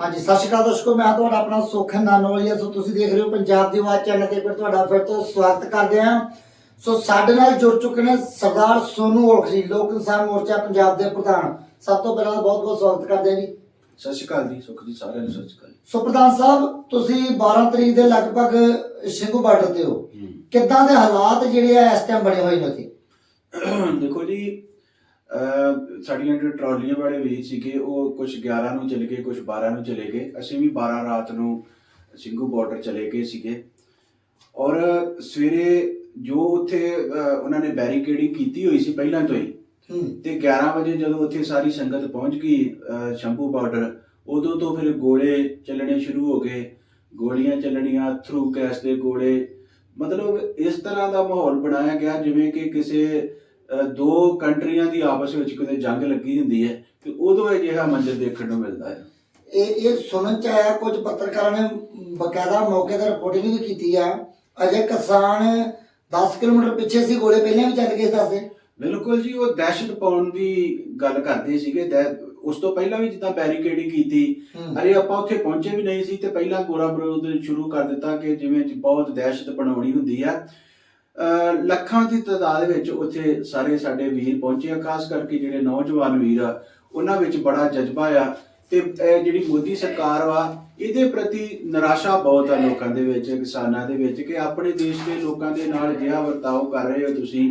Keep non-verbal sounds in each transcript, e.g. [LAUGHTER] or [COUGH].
ਹਾਂਜੀ ਸਤਿ ਸ਼੍ਰੀ ਅਕਾਲ ਦੋਸਤੋ ਮੈਂ ਤੁਹਾਡਾ ਆਪਣਾ ਸੁਖ ਨਾਨੋਲੀਆ ਸੋ ਤੁਸੀਂ ਦੇਖ ਰਹੇ ਹੋ ਪੰਜਾਬ ਦੀ ਆਵਾਜ਼ ਚੈਨਲ ਤੇ ਫਿਰ ਤੁਹਾਡਾ ਫਿਰ ਤੋਂ ਸਵਾਗਤ ਕਰਦੇ ਹਾਂ। ਸੋ ਸਾਡੇ ਨਾਲ ਜੁੜ ਚੁੱਕੇ ਨੇ ਸਰਦਾਰ ਸੋਨੂ ਔਲਖੀ ਲੋਕ ਇਨਸਾਨ ਮੋਰਚਾ ਪੰਜਾਬ ਦੇ ਪ੍ਰਧਾਨ। ਸਭ ਤੋਂ ਪਹਿਲਾਂ ਬਹੁਤ ਬਹੁਤ ਸਵਾਗਤ ਕਰਦੇ ਹਾਂ ਜੀ। ਸਤਿ ਸ਼੍ਰੀ ਅਕਾਲ ਜੀ ਸੁਖ ਜੀ ਸਾਰਿਆਂ ਨੂੰ ਸਤਿ ਸ਼੍ਰੀ ਅਕਾਲ। ਸੋ ਪ੍ਰਧਾਨ ਸਾਹਿਬ ਤੁਸੀਂ 12 ਤਰੀਕ ਦੇ ਲਗਭਗ ਸਿੰਘੂ ਬਾਰਡਰ ਤੇ ਹੋ। ਕਿੱਦਾਂ ਦੇ ਹਾਲਾਤ ਜਿਹੜੇ ਆ ਇਸ ਟਾਈਮ ਬਣੇ ਹੋਏ ਨੇ ਉੱਥੇ? ਦੇਖੋ ਜੀ ਸਾਡੀਆਂ ਜਿਹੜੇ ਟਰਾਲੀਆਂ ਵਾਲੇ ਵੀਰ ਸੀਗੇ ਉਹ ਕੁਝ 11 ਨੂੰ ਚਲੇ ਗਏ ਕੁਝ 12 ਨੂੰ ਚਲੇ ਗਏ। ਅਸੀਂ ਵੀ 12 ਰਾਤ ਨੂੰ ਸਿੰਘੂ ਬਾਰਡਰ ਚਲੇ ਗਏ ਸੀਗੇ। ਔਰ ਸਵੇਰੇ ਜੋ ਉੱਥੇ ਉਹਨਾਂ ਨੇ ਬੈਰੀਕੇਡਿੰਗ ਕੀਤੀ ਹੋਈ ਸੀ ਪਹਿਲਾਂ ਤੋਂ ਹੀ ਤੇ 11 ਵਜੇ ਜਦੋਂ ਉੱਥੇ ਸਾਰੀ ਸੰਗਤ ਪਹੁੰਚ ਗਈ ਸ਼ੰਭੂ ਬਾਰਡਰ ਉਦੋਂ ਤੋਂ ਫਿਰ ਗੋਲੇ ਚੱਲਣੇ ਸ਼ੁਰੂ ਹੋ ਗਏ। ਗੋਲੀਆਂ ਚੱਲਣੀਆਂ ਥਰੂ ਗੈਸ ਦੇ ਗੋਲੇ। ਮਤਲਬ ਇਸ ਤਰ੍ਹਾਂ ਦਾ ਮਾਹੌਲ ਬਣਾਇਆ ਗਿਆ ਜਿਵੇਂ ਕਿ ਕਿਸੇ ਦੋ ਕੰਟਰੀਆਂ ਦੀ ਆਪਸ ਵਿੱਚ ਕਿਤੇ ਜੰਗ ਲੱਗੀ ਹੁੰਦੀ ਹੈ ਤੇ ਉਦੋਂ ਅਜਿਹਾ ਮੰਜ਼ਰ ਦੇਖਣ ਨੂੰ ਮਿਲਦਾ ਹੈ। ਇਹ ਇਹ ਸੁਣਨ ਚ ਆਇਆ ਕੁਝ ਪੱਤਰਕਾਰਾਂ ਨੇ ਬਕਾਇਦਾ ਮੌਕੇ ਤੇ ਰਿਪੋਰਟਿੰਗ ਵੀ ਕੀਤੀ ਆ। ਅਜੇ ਕਿਸਾਨ 10 ਕਿਲੋਮੀਟਰ ਪਿੱਛੇ ਸੀ ਗੋਲੇ ਪਹਿਲਾਂ ਵੀ ਚੱਲ ਗਏ ਦੱਸਦੇ। ਬਿਲਕੁਲ ਜੀ ਉਹ ਦਹਿਸ਼ਤ ਪਾਉਣ ਦੀ ਗੱਲ ਕਰਦੇ ਸੀਗੇ। ਉਸ ਤੋਂ ਪਹਿਲਾਂ ਵੀ ਜਿੱਦਾਂ ਬੈਰੀਕੇਡਿੰਗ ਕੀਤੀ। ਅਰੇ ਆਪਾਂ ਉੱਥੇ ਪਹੁੰਚੇ ਵੀ ਨਹੀਂ ਸੀ ਤੇ ਪਹਿਲਾਂ ਗੋਰਾ ਬਰੂਦ ਸ਼ੁਰੂ ਕਰ ਦਿੱਤਾ ਕਿ ਜਿਵੇਂ ਬਹੁਤ ਦਹਿਸ਼ਤ ਬਣਾਉਣੀ ਹੁੰਦੀ ਆ। ਲੱਖਾਂ ਦੀ ਤਾਦਾਦ ਵਿੱਚ ਉੱਥੇ ਸਾਰੇ ਸਾਡੇ ਵੀਰ ਪਹੁੰਚੇ ਆ, ਖਾਸ ਕਰਕੇ ਜਿਹੜੇ ਨੌਜਵਾਨ ਵੀਰ ਆ, ਉਹਨਾਂ ਵਿੱਚ ਬੜਾ ਜਜ਼ਬਾ ਆ ਤੇ ਇਹ ਜਿਹੜੀ ਮੋਦੀ ਸਰਕਾਰ ਵਾ, ਇਹਦੇ ਪ੍ਰਤੀ ਨਿਰਾਸ਼ਾ ਬਹੁਤ ਆ ਲੋਕਾਂ ਦੇ ਵਿੱਚ, ਕਿਸਾਨਾਂ ਦੇ ਵਿੱਚ ਕਿ ਆਪਣੇ ਦੇਸ਼ ਦੇ ਲੋਕਾਂ ਦੇ ਨਾਲ ਜਿਹਾ ਵਰਤਾਓ ਕਰ ਰਹੇ ਹੋ ਤੁਸੀਂ।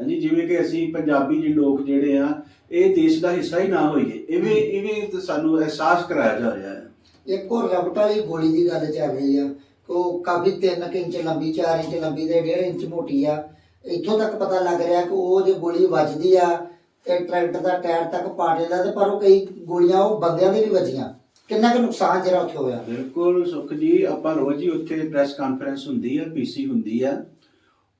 ਹਾਂਜੀ, ਜਿਵੇਂ ਕਿ ਅਸੀਂ ਪੰਜਾਬੀ ਜੀ ਲੋਕ ਜਿਹੜੇ ਆ, ਇਹ ਦੇਸ਼ ਦਾ ਹਿੱਸਾ ਹੀ ਨਾ ਹੋਈਏ, ਇਵੇਂ ਇਵੇਂ ਸਾਨੂੰ ਅਹਿਸਾਸ ਕਰਾਇਆ ਜਾ ਰਿਹਾ ਹੈ। ਇੱਕ ਹੋਰ ਰਬਟ ਵਾਲੀ ਗੋਲੀ ਦੀ ਗੱਲ ਚੱਲ ਰਹੀ ਆ ਉਹ ਕਾਫੀ 3 ਇੰਚ ਲੰਬੀ 4 ਇੰਚ ਲੰਬੀ ਤੇ 1.5 ਇੰਚ ਮੋਟੀ ਆ। ਇੱਥੋਂ ਤੱਕ ਪਤਾ ਲੱਗ ਰਿਹਾ ਕਿ ਉਹ ਜੇ ਗੋਲੀ ਵੱਜਦੀ ਆ ਤੇ ਟਰੈਕਟਰ ਦਾ ਟਾਇਰ ਤੱਕ ਪਾੜ ਜਾਂਦਾ ਤੇ ਪਰ ਉਹ ਕਈ ਗੋਲੀਆਂ ਉਹ ਬੰਦਿਆਂ ਦੇ ਵੀ ਵੱਜੀਆਂ। ਕਿੰਨਾ ਕੁ ਨੁਕਸਾਨ ਜਿਹੜਾ ਉੱਥੇ ਹੋਇਆ? ਬਿਲਕੁਲ ਸੁਖ ਜੀ ਆਪਾਂ ਰੋਜ਼ ਹੀ ਉੱਥੇ ਪ੍ਰੈਸ ਕਾਨਫਰੰਸ ਹੁੰਦੀ ਹੈ ਪੀਸੀ ਹੁੰਦੀ ਆ।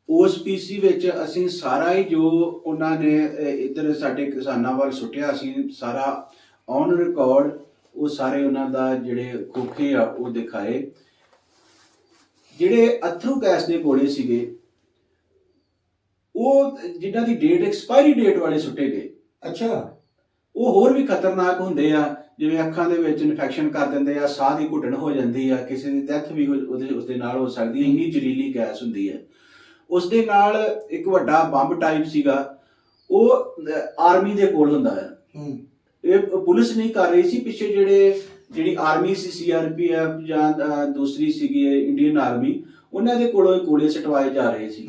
ਉਸ ਪੀਸੀ ਵਿੱਚ ਅਸੀਂ ਸਾਰਾ ਹੀ ਜੋ ਉਹਨਾਂ ਨੇ ਅਹ, ਇੱਧਰ ਸਾਡੇ ਕਿਸਾਨਾਂ ਵੱਲ ਸੁੱਟਿਆ ਅਸੀਂ ਸਾਰਾ ਔਨ ਰਿਕਾਰਡ ਉਹ ਸਾਰੇ ਉਹਨਾਂ ਦਾ ਜਿਹੜੇ ਖੋਖੇ ਆ ਉਹ ਦਿਖਾਏ। ਜਿਹੜੇ ਅਥਰੂ ਗੈਸ ਦੇ ਗੋਲੇ ਸੀਗੇ ਉਹ ਜਿਨ੍ਹਾਂ ਦੀ ਡੇਟ ਐਕਸਪਾਇਰੀ ਡੇਟ ਵਾਲੇ ਸੁੱਟੇ ਗਏ। ਅੱਛਾ। ਉਹ ਹੋਰ ਵੀ ਖਤਰਨਾਕ ਹੁੰਦੇ ਆ ਜਿਵੇਂ ਅੱਖਾਂ ਦੇ ਵਿੱਚ ਇਨਫੈਕਸ਼ਨ ਕਰ ਦਿੰਦੇ ਆ ਸਾਹ ਦੀ ਘੁੱਟਣ ਹੋ ਜਾਂਦੀ ਆ ਕਿਸੇ ਦੀ ਡੈਥ ਵੀ ਉਹਦੇ ਉਸ ਦੇ ਨਾਲ ਹੋ ਸਕਦੀ ਹੈ ਇੰਨੀ ਜ਼ਹਿਰੀਲੀ ਗੈਸ ਹੁੰਦੀ ਹੈ ਉਸ ਦੇ ਨਾਲ ਇੱਕ ਵੱਡਾ ਬੰਬ ਟਾਈਪ ਸੀਗਾ ਉਹ ਆਰਮੀ ਦੇ ਕੋਲ ਹੁੰਦਾ ਹੂੰ। ਇਹ ਪੁਲਿਸ ਨਹੀਂ ਕਰ ਰਹੀ ਸੀ ਪਿੱਛੇ ਜਿਹੜੇ ਜਿਹੜੀ ਆਰਮੀ ਸੀ ਸੀਆਰਪੀਐਫ ਜਾਂ ਦੂਸਰੀ ਸੀਗੀ ਇੰਡੀਅਨ ਆਰਮੀ ਉਹਨਾਂ ਦੇ ਕੋਲੋਂ ਗੋਲੇ ਸਟਵਾਏ ਜਾ ਰਹੇ ਸੀ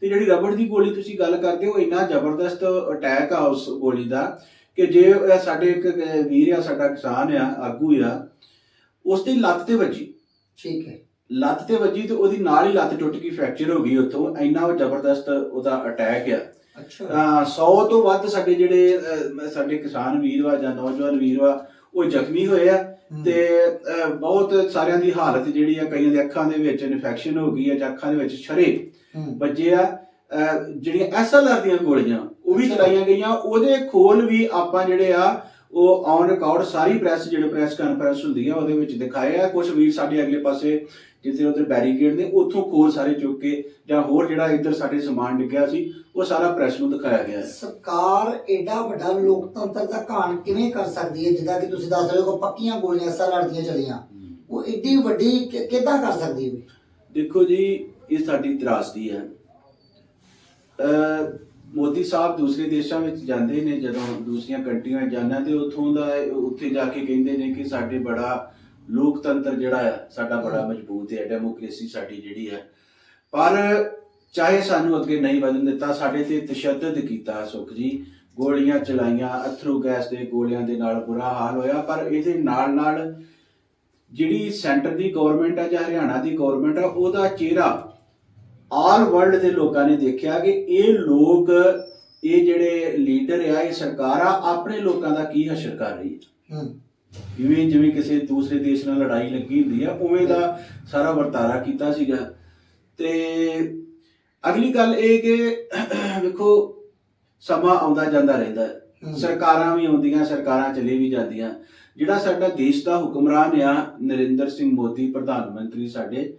ਤੇ ਜਿਹੜੀ ਰਬੜ ਦੀ ਗੋਲੀ ਤੁਸੀਂ ਗੱਲ ਕਰਦੇ ਹੋ ਇੰਨਾ ਜ਼ਬਰਦਸਤ ਅਟੈਕ ਆ ਉਸ ਗੋਲੀ ਦਾ ਕਿ ਜੇ ਸਾਡੇ ਇੱਕ ਵੀਰ ਆ ਸਾਡਾ ਕਿਸਾਨ ਆ ਆਗੂ ਆ ਉਸ ਦੀ ਲੱਤ ਤੇ ਵੱਜੀ। ਠੀਕ ਹੈ। ਲੱਤ ਤੇ ਵੱਜੀ ਤੇ ਉਹਦੀ ਨਾਲ ਹੀ ਲੱਤ ਟੁੱਟ ਗਈ ਫ੍ਰੈਕਚਰ ਹੋ ਗਈ ਉੱਥੋਂ। ਇੰਨਾ ਜ਼ਬਰਦਸਤ ਉਹਦਾ ਅਟੈਕ ਆ। ਅੱਛਾ। ਅਹ 100 ਤੋਂ ਵੱਧ ਸਾਡੇ ਜਿਹੜੇ ਸਾਡੇ ਕਿਸਾਨ ਵੀਰ ਵਾ ਜਾਂ ਨੌਜਵਾਨ ਵੀਰ ਵਾ ਉਹ ਜ਼ਖਮੀ ਹੋਏ ਆ। ਤੇ ਬਹੁਤ ਸਾਰਿਆਂ ਦੀ ਹਾਲਤ ਜਿਹੜੀ ਆ ਕਈਆਂ ਦੇ ਅੱਖਾਂ ਦੇ ਵਿੱਚ ਇਨਫੈਕਸ਼ਨ ਹੋ ਗਈ ਆ ਜਾਂ ਅੱਖਾਂ ਦੇ ਵਿੱਚ ਛਰੇ ਹੂੰ। ਵੱਜੇ ਆ। ਜਿਹੜੀਆਂ ਐਸਐਲਆਰ ਦੀਆਂ ਗੋਲੀਆਂ ਉਹ ਵੀ। ਚਲਾਈਆਂ ਗਈਆਂ। ਉਹਦੇ ਖੋਲ ਵੀ ਆਪਾਂ ਜਿਹੜੇ ਆ ਉਹ ਔਨ ਰਿਕਾਰਡ ਸਾਰੀ ਪ੍ਰੈਸ ਜਿਹੜੇ ਪ੍ਰੈਸ ਕਾਨਫਰੰਸ ਹੁੰਦੀ ਆ ਉਹਦੇ ਵਿੱਚ ਦਿਖਾਏ ਆ। ਕੁਝ ਵੀਰ ਸਾਡੇ ਅਗਲੇ ਪਾਸੇ ਜਿੱਥੇ ਉਧਰ ਬੈਰੀਕੇਡ ਨੇ ਉੱਥੋਂ ਖੋਲ ਸਾਰੇ ਚੁੱਕ ਕੇ ਜਾਂ ਹੋਰ ਜਿਹੜਾ ਇੱਧਰ ਸਾਡੇ ਸਮਾਨ ਡਿੱਗਿਆ ਸੀ ਉਹ ਸਾਰਾ ਪ੍ਰੈਸ ਨੂੰ ਦਿਖਾਇਆ ਗਿਆ ਹੈ। ਸਰਕਾਰ ਐਡਾ ਵੱਡਾ ਲੋਕਤੰਤਰ ਦਾ ਘਾਣ ਕਿਵੇਂ ਕਰ ਸਕਦੀ ਹੈ ਜਿੱਦਾਂ ਕਿ ਤੁਸੀਂ ਦੱਸ ਰਹੇ ਹੋ ਪੱਕੀਆਂ ਗੋਲੀਆਂ ਸਾ ਲੜਦੀਆਂ ਚਲੀਆਂ। ਉਹ ਐਡੀ ਵੱਡੀ ਕਿੱਦਾਂ ਕਰ ਸਕਦੀ ਹੈ? ਦੇਖੋ ਜੀ ਇਹ ਸਾਡੀ ਤਰਾਸਦੀ ਹੈ। ਅ ਮੋਦੀ ਸਾਹਿਬ ਦੂਸਰੇ ਦੇਸ਼ਾਂ ਵਿੱਚ ਜਾਂਦੇ ਨੇ ਜਦੋਂ ਦੂਸਰੀਆਂ ਕੰਟਰੀਆਂ ਜਾਂਦੇ ਤੇ ਉੱਥੋਂ ਦਾ ਉੱਥੇ ਜਾ ਕੇ ਕਹਿੰਦੇ ਨੇ ਕਿ ਸਾਡੇ ਬੜਾ ਲੋਕਤੰਤਰ ਜਿਹੜਾ ਹੈ ਸਾਡਾ ਬੜਾ ਮਜ਼ਬੂਤ ਹੈ ਡੈਮੋਕ੍ਰੇਸੀ ਸਾਡੀ ਜਿਹੜੀ ਹੈ। ਪਰ ਚਾਹੇ ਸਾਨੂੰ ਅੱਗੇ ਨਹੀਂ ਵਧਣ ਦਿੱਤਾ ਸਾਡੇ ਤੇ ਤਸ਼ੱਦਦ ਕੀਤਾ ਸੁਖ ਜੀ। ਗੋਲੀਆਂ ਚਲਾਈਆਂ ਅਥਰੂ ਗੈਸ ਦੇ ਗੋਲਿਆਂ ਦੇ ਨਾਲ ਬੁਰਾ ਹਾਲ ਹੋਇਆ ਪਰ ਇਹਦੇ ਨਾਲ ਨਾਲ ਜਿਹੜੀ ਸੈਂਟਰ ਦੀ ਗਵਰਨਮੈਂਟ ਹੈ ਜਾਂ ਹਰਿਆਣਾ ਦੀ ਗਵਰਨਮੈਂਟ ਹੈ ਉਹਦਾ ਚਿਹਰਾ ਆਲ ਵਰਲਡ ਦੇ ਲੋਕਾਂ ਨੇ ਦੇਖਿਆ ਕਿ ਇਹ ਲੋਕ ਇਹ ਜਿਹੜੇ ਲੀਡਰ ਆ ਇਹ ਸਰਕਾਰ ਆ ਆਪਣੇ ਲੋਕਾਂ ਦਾ ਕੀ ਹਸ਼ਰ ਕਰ ਰਹੀ ਹੈ। ਹੂੰ ਜਿਵੇਂ ਜਿਵੇਂ ਕਿਸੇ ਦੂਸਰੇ ਦੇਸ਼ ਨਾਲ ਲੜਾਈ ਲੱਗੀ ਹੁੰਦੀ ਆ ਉਵੇਂ ਦਾ ਸਾਰਾ ਵਰਤਾਰਾ ਕੀਤਾ ਸੀਗਾ। ਤੇ ਅਗਲੀ ਗੱਲ ਇਹ ਕਿ ਵੇਖੋ ਸਮਾਂ ਆਉਂਦਾ ਜਾਂਦਾ ਰਹਿੰਦਾ। ਸਰਕਾਰਾਂ ਵੀ ਆਉਂਦੀਆਂ ਸਰਕਾਰਾਂ ਚਲੇ ਵੀ ਜਾਂਦੀਆਂ। ਜਿਹੜਾ ਸਾਡਾ ਦੇਸ਼ ਦਾ ਹੁਕਮਰਾਨ ਆ ਨਰਿੰਦਰ ਸਿੰਘ ਮੋਦੀ ਪ੍ਰਧਾਨ ਮੰਤਰੀ ਸਾਡੇ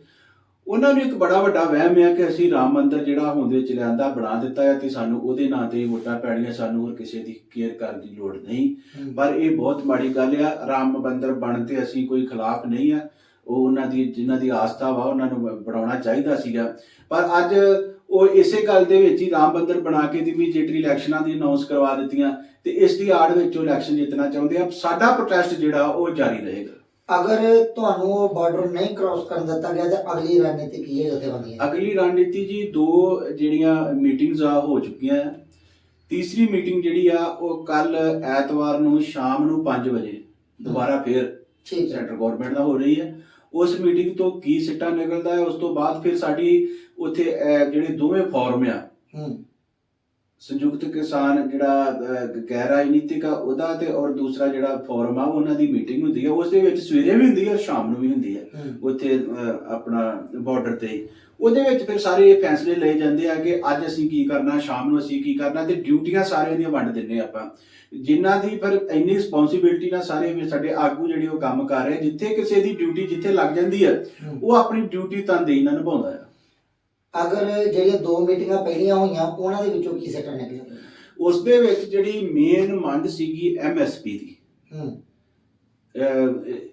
ਉਹਨਾਂ ਨੂੰ ਇੱਕ ਬੜਾ ਵੱਡਾ ਵਹਿਮ ਹੈ ਕਿ ਅਸੀਂ ਰਾਮ ਮੰਦਿਰ ਜਿਹੜਾ ਹੋਂਦ ਵਿੱਚ ਲਿਆਂਦਾ ਬਣਾ ਦਿੱਤਾ ਹੈ ਤੇ ਸਾਨੂੰ ਉਹਦੇ ਨਾਂ ਤੇ ਵੋਟਾਂ ਪੈਣੀਆਂ ਸਾਨੂੰ ਹੋਰ ਕਿਸੇ ਦੀ ਕੇਅਰ ਕਰਨ ਦੀ ਲੋੜ ਨਹੀਂ। ਪਰ ਇਹ ਬਹੁਤ ਮਾੜੀ ਗੱਲ ਆ ਰਾਮ ਮੰਦਿਰ ਬਣ ਤੇ ਅਸੀਂ ਕੋਈ ਖਿਲਾਫ ਨਹੀਂ ਆ। ਉਹ ਉਹਨਾਂ ਦੀ ਜਿਨ੍ਹਾਂ ਦੀ ਆਸਥਾ ਵਾ ਉਹਨਾਂ ਨੂੰ ਬਣਾਉਣਾ ਚਾਹੀਦਾ ਸੀਗਾ। ਪਰ ਅੱਜ ਉਹ ਇਸੇ ਗੱਲ ਦੇ ਵਿੱਚ ਹੀ ਰਾਮ ਮੰਦਿਰ ਬਣਾ ਕੇ ਦੀ ਇਮੀਡੀਏਟਲੀ ਇਲੈਕਸ਼ਨਾਂ ਦੀ ਅਨਾਉਂਸ ਕਰਵਾ ਦਿੱਤੀਆਂ ਤੇ ਇਸ ਦੀ ਆੜ ਵਿੱਚ ਉਹ ਇਲੈਕਸ਼ਨ ਜਿੱਤਣਾ ਚਾਹੁੰਦੇ ਆ। ਸਾਡਾ ਪ੍ਰੋਟੈਸਟ ਜਿਹੜਾ ਉਹ ਜਾਰੀ ਰਹੇਗਾ। ਅਗਰ ਤੁਹਾਨੂੰ ਉਹ ਬਾਰਡਰ ਨਹੀਂ ਕ੍ਰਾਸ ਕਰਨ ਦਿੱਤਾ ਗਿਆ ਤਾਂ ਅਗਲੀ ਰਣਨੀਤੀ ਕੀ ਹੈ ਜਥੇਬੰਦੀਆਂ ਅਗਲੀ ਰਣਨੀਤੀ ਜੀ ਦੋ ਜਿਹੜੀਆਂ ਮੀਟਿੰਗਸ ਆ ਹੋ ਚੁੱਕੀਆਂ ਆ। ਤੀਸਰੀ ਮੀਟਿੰਗ ਜਿਹੜੀ ਆ ਉਹ ਕੱਲ ਐਤਵਾਰ ਨੂੰ ਸ਼ਾਮ ਨੂੰ 5 ਵਜੇ ਦੁਬਾਰਾ ਫੇਰ ਸੈਂਟਰ ਗਵਰਨਮੈਂਟ ਦਾ ਹੋ ਰਹੀ ਹੈ। ਉਸ ਮੀਟਿੰਗ ਤੋਂ ਕੀ ਸਿੱਟਾ ਨਿਕਲਦਾ ਹੈ ਉਸ ਤੋਂ ਬਾਅਦ ਫਿਰ ਸਾਡੀ ਉੱਥੇ ਜਿਹੜੇ ਦੋਵੇਂ ਫੋਰਮ ਆ ਹੂੰ ਸੰਯੁਕਤ ਕਿਸਾਨ ਜਿਹੜਾ ਗੈਰ ਰਾਜਨੀਤਿਕ ਆ ਉਹਦਾ ਤੇ ਔਰ ਦੂਸਰਾ ਜਿਹੜਾ ਫੋਰਮ ਆ ਉਹਨਾਂ ਦੀ ਮੀਟਿੰਗ ਹੁੰਦੀ ਹੈ ਉਸ ਦੇ ਵਿੱਚ ਸਵੇਰੇ ਵੀ ਹੁੰਦੀ ਹੈ ਔਰ ਸ਼ਾਮ ਨੂੰ ਵੀ ਹੁੰਦੀ ਹੈ। ਉੱਥੇ ਆਪਣਾ ਬਾਰਡਰ ਤੇ। ਉਹਦੇ ਵਿੱਚ ਫਿਰ ਸਾਰੇ ਇਹ ਫੈਸਲੇ ਲਏ ਜਾਂਦੇ ਆ ਕਿ ਅੱਜ ਅਸੀਂ ਕੀ ਕਰਨਾ ਸ਼ਾਮ ਨੂੰ ਅਸੀਂ ਕੀ ਕਰਨਾ ਤੇ ਡਿਊਟੀਆਂ ਸਾਰਿਆਂ ਦੀਆਂ ਵੰਡ ਦਿੰਨੇ ਆਪਾਂ। ਜਿਨ੍ਹਾਂ ਦੀ ਫਿਰ ਇੰਨੀ ਰਿਸਪੌਂਸਿਬਿਲਟੀ ਨਾਲ ਸਾਰੇ ਵੀ ਸਾਡੇ ਆਗੂ ਜਿਹੜੇ ਉਹ ਕੰਮ ਕਰ ਰਹੇ ਜਿੱਥੇ ਕਿਸੇ ਦੀ ਡਿਊਟੀ ਜਿੱਥੇ ਲੱਗ ਜਾਂਦੀ ਹੈ। ਉਹ ਆਪਣੀ ਡਿਊਟੀ ਤਨਦੇਹੀ ਨਾਲ ਨਿਭਾਉਂਦਾ ਹੈ ਅਗਰ ਜਿਹੜੀਆਂ ਦੋ ਮੀਟਿੰਗਾਂ ਪਹਿਲੀਆਂ ਹੋਈਆਂ ਉਹਨਾਂ ਦੇ ਵਿੱਚੋਂ ਕੀ ਸਿੱਟਾ ਨਿਕਲਿਆ? ਉਸ ਦੇ ਵਿੱਚ ਜਿਹੜੀ ਮੇਨ ਮੰਗ ਸੀਗੀ ਐਮਐਸਪੀ ਦੀ। ਹੂੰ।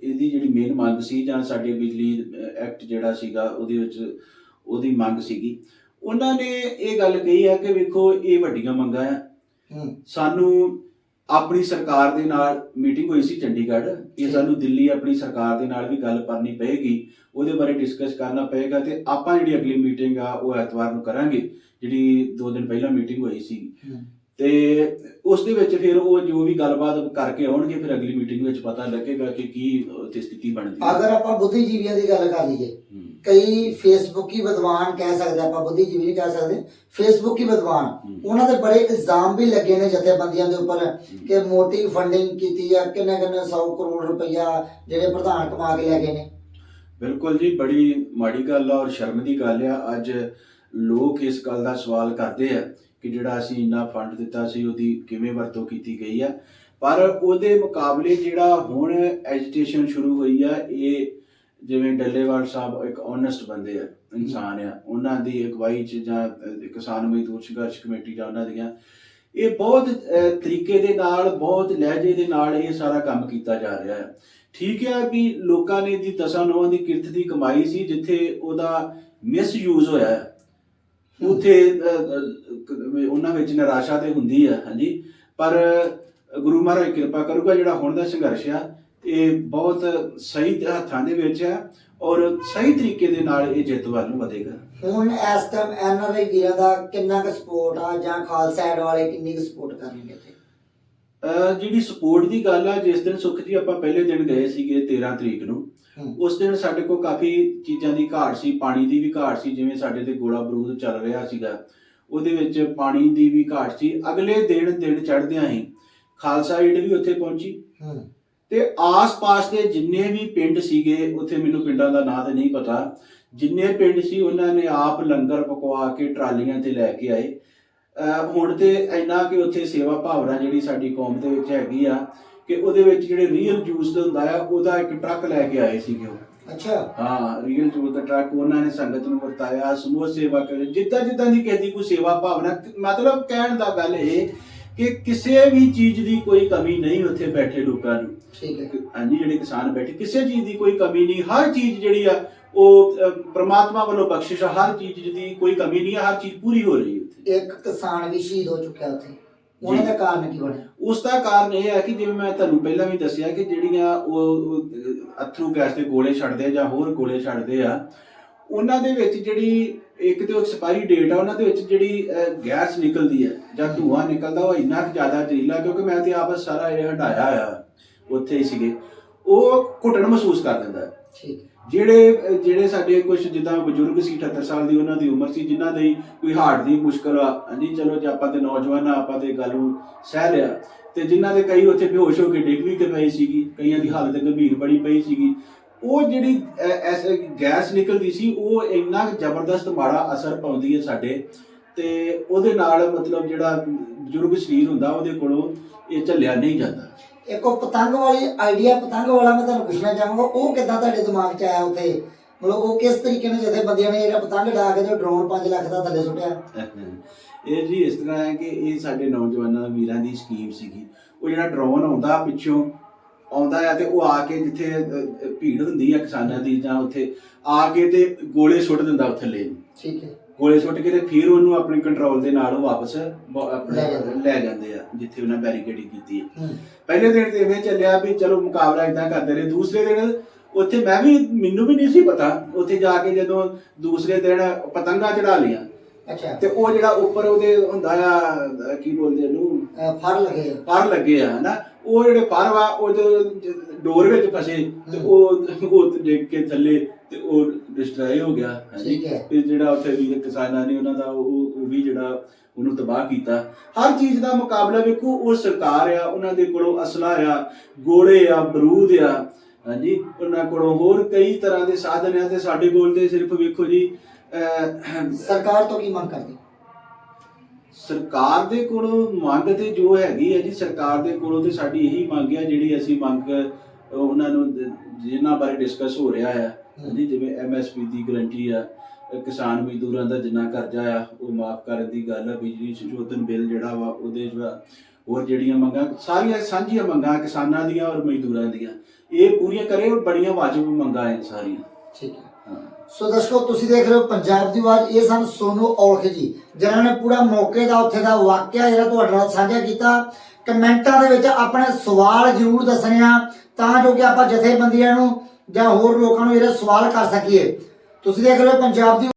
ਇਹਦੀ ਜਿਹੜੀ ਮੇਨ ਮੰਗ ਸੀ ਜਾਂ ਸਾਡੇ ਬਿਜਲੀ ਐਕਟ ਜਿਹੜਾ ਸੀਗਾ ਉਹਦੇ ਵਿੱਚ ਉਹਦੀ ਮੰਗ ਸੀਗੀ। ਉਹਨਾਂ ਨੇ ਇਹ ਗੱਲ ਕਹੀ ਹੈ ਕਿ ਵੇਖੋ ਇਹ ਵੱਡੀਆਂ ਮੰਗਾਂ ਆ। ਹੂੰ। ਸਾਨੂੰ ਆਪਣੀ ਸਰਕਾਰ ਦੇ ਨਾਲ ਮੀਟਿੰਗ ਹੋਈ ਸੀ ਚੰਡੀਗੜ੍ਹ। ਇਹ ਸਾਨੂੰ ਦਿੱਲੀ ਆਪਣੀ ਸਰਕਾਰ ਦੇ ਨਾਲ ਵੀ ਗੱਲ ਕਰਨੀ ਪਏਗੀ ਉਹਦੇ ਬਾਰੇ ਡਿਸਕਸ ਕਰਨਾ ਪਏਗਾ ਤੇ ਆਪਾਂ ਜਿਹੜੀ ਅਗਲੀ ਮੀਟਿੰਗ ਆ ਉਹ ਐਤਵਾਰ ਨੂੰ ਕਰਾਂਗੇ ਜਿਹੜੀ ਦੋ ਦਿਨ ਪਹਿਲਾਂ ਮੀਟਿੰਗ ਹੋਈ ਸੀ। ਤੇ ਉਸ ਦੇ ਵਿੱਚ ਫਿਰ ਉਹ ਜੋ ਵੀ ਗੱਲਬਾਤ ਕਰਕੇ ਆਉਣਗੇ ਫਿਰ ਅਗਲੀ ਮੀਟਿੰਗ ਵਿੱਚ ਪਤਾ ਲੱਗੇਗਾ ਕਿ ਕੀ ਸਥਿਤੀ ਬਣਦੀ ਹੈ। ਅਗਰ ਆਪਾਂ ਬੁੱਧੀਜੀਵੀਆਂ ਦੀ ਗੱਲ ਕਰ ਲਈਏ। ਕਈ ਫੇਸਬੁੱਕੀ ਵਿਦਵਾਨ ਕਹਿ ਸਕਦੇ ਆਪਾਂ ਬੁੱਧੀਜੀਵੀ ਨਹੀਂ ਕਹਿ ਸਕਦੇ। ਫੇਸਬੁੱਕੀ ਵਿਦਵਾਨ। ਉਹਨਾਂ ਦੇ ਬੜੇ ਇਲਜ਼ਾਮ ਵੀ ਲੱਗੇ ਨੇ ਜਥੇਬੰਦੀਆਂ ਦੇ ਉੱਪਰ ਕਿ ਮੋਟੀ ਫੰਡਿੰਗ ਕੀਤੀ ਆ ਕਿੰਨੇ ਕਿੰਨੇ 100 ਕਰੋੜ ਰੁਪਈਆ ਜਿਹੜੇ ਪ੍ਰਧਾਨ ਕਮਾ ਕੇ ਲੈ ਗਏ ਨੇ। ਬਿਲਕੁਲ ਜੀ ਬੜੀ ਮਾੜੀ ਗੱਲ ਆ ਔਰ ਸ਼ਰਮ ਦੀ ਗੱਲ ਆ। ਅੱਜ ਲੋਕ ਇਸ ਗੱਲ ਦਾ ਸਵਾਲ ਕਰਦੇ ਆ ਕਿ ਜਿਹੜਾ ਅਸੀਂ ਇੰਨਾ ਫੰਡ ਦਿੱਤਾ ਸੀ ਉਹਦੀ ਕਿਵੇਂ ਵਰਤੋਂ ਕੀਤੀ ਗਈ ਆ। ਪਰ ਉਹਦੇ ਮੁਕਾਬਲੇ ਜਿਹੜਾ ਹੁਣ ਐਜੀਟੇਸ਼ਨ ਸ਼ੁਰੂ ਹੋਈ ਆ ਇਹ ਜਿਵੇਂ ਡੱਲੇਵਾਲ ਸਾਹਿਬ ਇੱਕ ਓਨੈਸਟ ਬੰਦੇ ਆ, ਇਨਸਾਨ ਆ, ਉਹਨਾਂ ਦੀ ਅਗਵਾਈ ਚ ਜਾਂ ਕਿਸਾਨ ਮਜ਼ਦੂਰ ਸੰਘਰਸ਼ ਕਮੇਟੀ ਜਾਂ ਉਹਨਾਂ ਦੀਆਂ, ਇਹ ਬਹੁਤ ਤਰੀਕੇ ਦੇ ਨਾਲ, ਬਹੁਤ ਲਹਿਜੇ ਦੇ ਨਾਲ ਇਹ ਸਾਰਾ ਕੰਮ ਕੀਤਾ ਜਾ ਰਿਹਾ ਹੈ। ਠੀਕ ਹੈ ਕਿ ਲੋਕਾਂ ਨੇ ਦੀ ਦਸਾਂ ਨੌਂ ਦੀ ਕਿਰਤ ਦੀ ਕਮਾਈ ਸੀ, ਜਿੱਥੇ ਉਹਦਾ ਮਿਸਯੂਜ਼ ਹੋਇਆ ਹੈ। ਉਥੇ ਉਹਨਾਂ ਵਿੱਚ ਨਿਰਾਸ਼ਾ ਤੇ ਹੁੰਦੀ ਹੈ, ਹਾਂਜੀ। ਪਰ ਗੁਰੂ ਮਹਾਰਾਜ ਕਿਰਪਾ ਕਰੂਗਾ ਜਿਹੜਾ ਹੁਣ ਦਾ ਸੰਘਰਸ਼ ਆ ਇਹ ਬਹੁਤ ਸਹੀ ਹੱਥਾਂ ਦੇ ਵਿੱਚ ਹੈ ਔਰ ਸਹੀ ਤਰੀਕੇ ਦੇ ਨਾਲ ਇਹ ਜਿੱਤ ਵੱਲ ਨੂੰ ਵਧੇਗਾ। ਹੁਣ ਇਸ ਟਾਈਮ ਐਨਆਰਆਈ ਵੀਰਾਂ ਦਾ ਕਿੰਨਾ ਕੁ ਸਪੋਰਟ ਆ ਜਾਂ ਖਾਲਸਾ ਐਡ ਵਾਲੇ ਕਿੰਨੀ ਕੁ ਸਪੋਰਟ ਕਰਨਗੇ ਜਿਹੜੀ ਸਪੋਰਟ ਦੀ ਗੱਲ ਆ ਜਿਸ ਦਿਨ ਸੁਖ ਜੀ ਆਪਾਂ ਪਹਿਲੇ ਦਿਨ ਗਏ ਸੀਗੇ 13 ਤਰੀਕ ਨੂੰ। ਉਸ ਦਿਨ ਸਾਡੇ ਕੋਲ ਕਾਫੀ ਚੀਜ਼ਾਂ ਦੀ ਘਾਟ ਸੀ ਪਾਣੀ ਦੀ ਵੀ ਘਾਟ ਸੀ ਜਿਵੇਂ ਸਾਡੇ ਤੇ ਗੋਲਾ ਬਰੂਦ ਚੱਲ ਰਿਹਾ ਸੀਗਾ ਉਹਦੇ ਵਿੱਚ ਪਾਣੀ ਦੀ ਵੀ ਘਾਟ ਸੀ। ਅਗਲੇ ਦਿਨ ਦਿਨ ਚੜ੍ਹਦਿਆਂ ਹੀ ਖਾਲਸਾ ਏਡ ਵੀ ਉੱਥੇ ਪਹੁੰਚੀ। ਹੂੰ। ਤੇ ਆਸ-ਪਾਸ ਦੇ ਜਿੰਨੇ ਵੀ ਪਿੰਡ ਸੀਗੇ ਉੱਥੇ ਮੈਨੂੰ ਪਿੰਡਾਂ ਦਾ ਨਾਂ ਤੇ ਨਹੀਂ ਪਤਾ ਜਿੰਨੇ ਪਿੰਡ ਸੀ ਉਹਨਾਂ ਨੇ ਆਪ ਲੰਗਰ ਪਕਵਾ ਕੇ ਟਰਾਲੀਆਂ ਤੇ ਲੈ ਕੇ ਆਏ। ਹੁਣ ਤੇ ਇੰਨਾ ਕਿ ਉੱਥੇ ਸੇਵਾ ਭਾਵਨਾ ਜਿਹੜੀ ਸਾਡੀ ਕੌਮ ਦੇ ਵਿੱਚ ਹੈਗੀ ਆ ਕਿ ਉਹਦੇ ਵਿੱਚ ਜਿਹੜੇ ਰੀਅਲ ਜੂਸ ਹੁੰਦਾ ਆ ਉਹਦਾ ਇੱਕ ਟਰੱਕ ਲੈ ਕੇ ਆਏ ਸੀਗੇ ਉਹ। ਅੱਛਾ। ਹਾਂ ਰੀਅਲ ਜੂਸ ਦਾ ਟਰੱਕ ਉਹਨਾਂ ਨੇ ਸੰਗਤ ਨੂੰ ਵਰਤਾਇਆ ਸਮੂਹ ਸੇਵਾ ਕਰੇ ਜਿੱਦਾਂ ਜਿੱਦਾਂ ਦੀ ਕਿਸੇ ਦੀ ਕੋਈ ਸੇਵਾ ਭਾਵਨਾ ਮਤਲਬ ਕਹਿਣ ਦਾ ਗੱਲ ਇਹ ਕਿ ਕਿਸੇ ਵੀ ਚੀਜ਼ ਦੀ ਕੋਈ ਕਮੀ ਨਹੀਂ ਉੱਥੇ ਬੈਠੇ ਲੋਕਾਂ ਨੂੰ। ਠੀਕ ਹੈ। ਹਾਂਜੀ ਜਿਹੜੇ ਕਿਸਾਨ ਬੈਠੇ ਕਿਸੇ ਚੀਜ਼ ਦੀ ਕੋਈ ਕਮੀ ਨਹੀਂ ਹਰ ਚੀਜ਼ ਜਿਹੜੀ ਆ ਉਹ ਪ੍ਰਮਾਤਮਾ ਵੱਲੋਂ ਬਖਸ਼ਿਸ਼ ਆ ਹਰ ਚੀਜ਼ ਦੀ ਕੋਈ ਕਮੀ ਨਹੀਂ ਹਰ ਚੀਜ਼ ਪੂਰੀ ਹੋ ਰਹੀ ਹੈ ਉੱਥੇ। ਇੱਕ ਕਿਸਾਨ ਵੀ ਸ਼ਹੀਦ ਹੋ ਚੁੱਕਿਆ ਉੱਥੇ। ਉਹਨਾਂ ਦਾ ਕਾਰਨ ਕੀ ਬਣਿਆ? ਉਸ ਦਾ ਕਾਰਨ ਇਹ ਹੈ ਕਿ ਜਿਵੇਂ ਮੈਂ ਤੁਹਾਨੂੰ ਪਹਿਲਾਂ ਵੀ ਦੱਸਿਆ ਕਿ ਜਿਹੜੀਆਂ ਉਹ ਅਥਰੂ ਗੈਸ ਦੇ ਗੋਲੇ ਛੱਡਦੇ ਜਾਂ ਹੋਰ ਗੋਲੇ ਛੱਡਦੇ ਆ ਉਹਨਾਂ ਦੇ ਵਿੱਚ ਜਿਹੜੀ ਇੱਕ ਤੇ ਉਹ ਐਕਸਪਾਇਰੀ ਡੇਟ ਆ ਉਹਨਾਂ ਦੇ ਵਿੱਚ ਜਿਹੜੀ ਗੈਸ ਨਿਕਲਦੀ ਹੈ ਜਾਂ ਧੂਆਂ ਨਿਕਲਦਾ ਉਹ ਇੰਨਾ ਜ਼ਿਆਦਾ ਜ਼ਹਿਰੀਲਾ ਕਿਉਂਕਿ ਮੈਂ ਤੇ ਆਪ ਸਾਰਾ ਇਹ ਹਟਾਇਆ ਆ ਉੱਥੇ ਹੀ ਸੀਗੇ ਉਹ ਘੁੱਟਣ ਮਹਿਸੂਸ ਕਰ ਦਿੰਦਾ ਠੀਕ। ਜਿਹੜੇ ਜਿਹੜੇ ਸਾਡੇ ਕੁਝ ਜਿੱਦਾਂ ਬਜ਼ੁਰਗ ਸੀ 78 ਸਾਲ ਦੀ ਉਹਨਾਂ ਦੀ ਉਮਰ ਸੀ ਜਿਨ੍ਹਾਂ ਦੀ ਕੋਈ ਹਾਰਟ ਦੀ ਮੁਸ਼ਕਲ ਆ ਹਾਂਜੀ ਚਲੋ ਜੇ ਆਪਾਂ ਤੇ ਨੌਜਵਾਨ ਆ ਆਪਾਂ ਤੇ ਗੱਲ ਨੂੰ ਸਹਿ ਲਿਆ ਤੇ ਜਿਨ੍ਹਾਂ ਦੇ ਕਈ ਉੱਥੇ ਬੇਹੋਸ਼ ਹੋ ਕੇ ਡਿੱਗ ਵੀ ਕੇ ਪਈ ਸੀਗੀ ਕਈਆਂ ਦੀ ਹਾਲਤ ਗੰਭੀਰ ਬਣੀ ਪਈ ਸੀਗੀ ਉਹ ਜਿਹੜੀ ਐਸ ਗੈਸ ਨਿਕਲਦੀ ਸੀ ਉਹ ਇੰਨਾ ਜ਼ਬਰਦਸਤ ਮਾੜਾ ਅਸਰ ਪਾਉਂਦੀ ਹੈ ਸਾਡੇ। ਤੇ ਉਹਦੇ ਨਾਲ ਮਤਲਬ ਜਿਹੜਾ ਬਜ਼ੁਰਗ ਸਰੀਰ ਹੁੰਦਾ ਉਹਦੇ ਕੋਲੋਂ ਇਹ ਝੱਲਿਆ ਨਹੀਂ ਜਾਂਦਾ। ਇੱਕ ਪਤੰਗ ਵਾਲੀ ਆਈਡੀਆ ਪਤੰਗ ਵਾਲਾ ਮੈਂ ਤੁਹਾਨੂੰ ਪੁੱਛਣਾ ਚਾਹਾਂਗਾ ਉਹ ਕਿੱਦਾਂ ਤੁਹਾਡੇ ਦਿਮਾਗ 'ਚ ਆਇਆ ਉੱਥੇ? ਮਤਲਬ ਉਹ ਕਿਸ ਤਰੀਕੇ ਨਾਲ ਜਥੇ ਬੰਦਿਆਂ ਨੇ ਜਿਹੜਾ ਪਤੰਗ ਡਾ ਕੇ ਤੇ ਡਰੋਨ 5 ਲੱਖ ਦਾ ਥੱਲੇ ਸੁੱਟਿਆ? [LAUGHS] ਇਹ ਜੀ ਇਸ ਤਰ੍ਹਾਂ ਹੈ ਕਿ ਇਹ ਸਾਡੇ ਨੌਜਵਾਨਾਂ ਵੀਰਾਂ ਦੀ ਸਕੀਮ ਸੀਗੀ। ਉਹ ਜਿਹੜਾ ਡਰੋਨ ਆਉਂਦਾ ਪਿੱਛੋਂ ਆਉਂਦਾ ਆ ਤੇ ਉਹ ਆ ਕੇ ਜਿੱਥੇ ਭੀੜ ਹੁੰਦੀ ਆ ਕਿਸਾਨਾਂ ਦੀ ਜਾਂ ਉੱਥੇ ਆ ਕੇ ਤੇ ਗੋਲੇ ਸੁੱਟ ਦਿੰਦਾ ਉਹ ਥੱਲੇ। ਨੂੰ। ਠੀਕ ਹੈ। ਗੋਲੇ ਸੁੱਟ ਕੇ ਤੇ ਫਿਰ ਉਹਨੂੰ ਆਪਣੇ ਕੰਟਰੋਲ ਦੇ ਨਾਲ ਵਾਪਸ ਆਪਣੇ ਲੈ ਜਾਂਦੇ। ਲੈ ਆ ਜਿੱਥੇ ਉਹਨਾਂ ਬੈਰੀਕੇਡਿੰਗ ਕੀਤੀ ਹੈ। ਪਹਿਲੇ ਦਿਨ ਤੇ ਇਵੇਂ ਚੱਲਿਆ ਵੀ ਚਲੋ ਮੁਕਾਬਲਾ ਇਦਾਂ ਕਰਦੇ ਰਹੇ। ਦੂਸਰੇ ਦਿਨ ਉੱਥੇ ਮੈਂ ਵੀ ਮੈਨੂੰ ਵੀ ਨਹੀਂ ਸੀ ਪਤਾ। ਉੱਥੇ ਜਾ ਕੇ ਜਦੋਂ ਦੂਸਰੇ ਦਿਨ ਪਤੰਗਾ ਚੜਾ ਲਿਆ ਅੱਛਾ। ਤੇ ਉਹ ਜਿਹੜਾ ਉੱਪਰ ਉਹਦੇ ਹੁੰਦਾ ਆ ਕੀ ਬੋਲਦੇ ਉਹਨੂੰ ਫੜ ਲਗੇ ਆ। ਪਰ ਲੱਗੇ ਆ ਹਨਾ ਉਹ ਜਿਹੜੇ ਪਰ ਵਾ ਉਹ ਜਦੋਂ ਜ- ਡੋਰ ਵਿੱਚ ਫਸੇ ਤੇ ਉਹ ਉਹ ਡਿੱਗ ਕੇ ਥੱਲੇ ਤੇ ਉਹ ਡਿਸਟਰਾਏ ਹੋ ਗਿਆ ਹਾਂਜੀ। ਠੀਕ ਹੈ। ਤੇ ਜਿਹੜਾ ਉੱਥੇ ਵੀਰ ਕਿਸਾਨਾਂ ਨੇ ਉਹਨਾਂ ਦਾ ਉਹ ਉਹ ਵੀ ਜਿਹੜਾ ਉਹਨੂੰ ਤਬਾਹ ਕੀਤਾ ਹਰ ਚੀਜ਼ ਦਾ ਮੁਕਾਬਲਾ ਵੇਖੋ ਉਹ ਸਰਕਾਰ ਆ ਉਹਨਾਂ ਦੇ ਕੋਲੋਂ ਅਸਲਾ ਆ ਗੋਲੇ ਆ ਬਰੂਦ ਆ ਹਾਂਜੀ ਉਹਨਾਂ ਕੋਲੋਂ ਹੋਰ ਕਈ ਤਰ੍ਹਾਂ ਦੇ ਸਾਧਨ ਆ ਤੇ ਸਾਡੇ ਕੋਲ ਤੇ ਸਿਰਫ ਵੇਖੋ ਜੀ ਅਹ, ਸਰਕਾਰ ਤੋਂ ਕੀ ਮੰਗ ਕਰਦੇ ਸਰਕਾਰ ਦੇ ਕੋਲੋਂ ਮੰਗ ਤੇ ਜੋ ਹੈਗੀ ਹੈ ਜੀ ਸਰਕਾਰ ਦੇ ਕੋਲੋਂ ਤੇ ਸਾਡੀ ਇਹੀ ਮੰਗ ਹੈ ਜਿਹੜੀ ਅਸੀਂ ਮੰਗ ਉਹਨਾਂ ਨੂੰ ਜਿਨ੍ਹਾਂ ਬਾਰੇ ਡਿਸਕਸ ਹੋ ਰਿਹਾ ਹੈ। ਹਾਂਜੀ ਜਿਵੇਂ ਐਮਐਸਪੀ ਦੀ ਗਰੰਟੀ ਆ ਕਿਸਾਨ ਮਜ਼ਦੂਰਾਂ ਦਾ ਜਿੰਨਾ ਕਰਜ਼ਾ ਆ ਉਹ ਮਾਫ ਕਰਨ ਦੀ ਗੱਲ ਆ ਬਿਜਲੀ ਸੰਸ਼ੋਧਨ ਬਿੱਲ ਜਿਹੜਾ ਵਾ ਉਹਦੇ ਜਿਹੜਾ ਹੋਰ ਜਿਹੜੀਆਂ ਮੰਗਾਂ ਸਾਰੀਆਂ ਸਾਂਝੀਆਂ ਮੰਗਾਂ ਕਿਸਾਨਾਂ ਦੀਆਂ ਔਰ ਮਜ਼ਦੂਰਾਂ ਦੀਆਂ ਇਹ ਪੂਰੀਆਂ ਕਰੇ ਔਰ ਬੜੀਆਂ ਵਾਜਬ ਮੰਗਾਂ ਹੈ ਸਾਰੀਆਂ। ਠੀਕ ਹਾਂ। ਸੋ ਦਰਸ਼ਕੋ, ਤੁਸੀਂ ਦੇਖ ਰਹੇ ਹੋ ਪੰਜਾਬ ਦੀ ਆਵਾਜ਼। ਇਹ ਸਨ ਸੋਨੂ ਔਲਖ ਜੀ, ਜਿਨ੍ਹਾਂ ਨੇ ਪੂਰਾ ਮੌਕੇ ਦਾ, ਉੱਥੇ ਦਾ ਵਾਕਿਆ ਜਿਹੜਾ ਤੁਹਾਡੇ ਨਾਲ ਸਾਂਝਾ ਕੀਤਾ। ਕਮੈਂਟਾਂ ਦੇ ਵਿੱਚ ਆਪਣੇ ਸਵਾਲ ਜ਼ਰੂਰ ਦੱਸਣੇ ਆ, ਤਾਂ ਜੋ ਕਿ ਆਪਾਂ ਜਥੇਬੰਦੀਆਂ ਨੂੰ ਜਾਂ ਹੋਰ ਲੋਕਾਂ ਨੂੰ ਇਹਦਾ ਸਵਾਲ ਕਰ ਸਕੀਏ। ਤੁਸੀਂ ਦੇਖ ਰਹੇ ਹੋ ਪੰਜਾਬ ਦੀ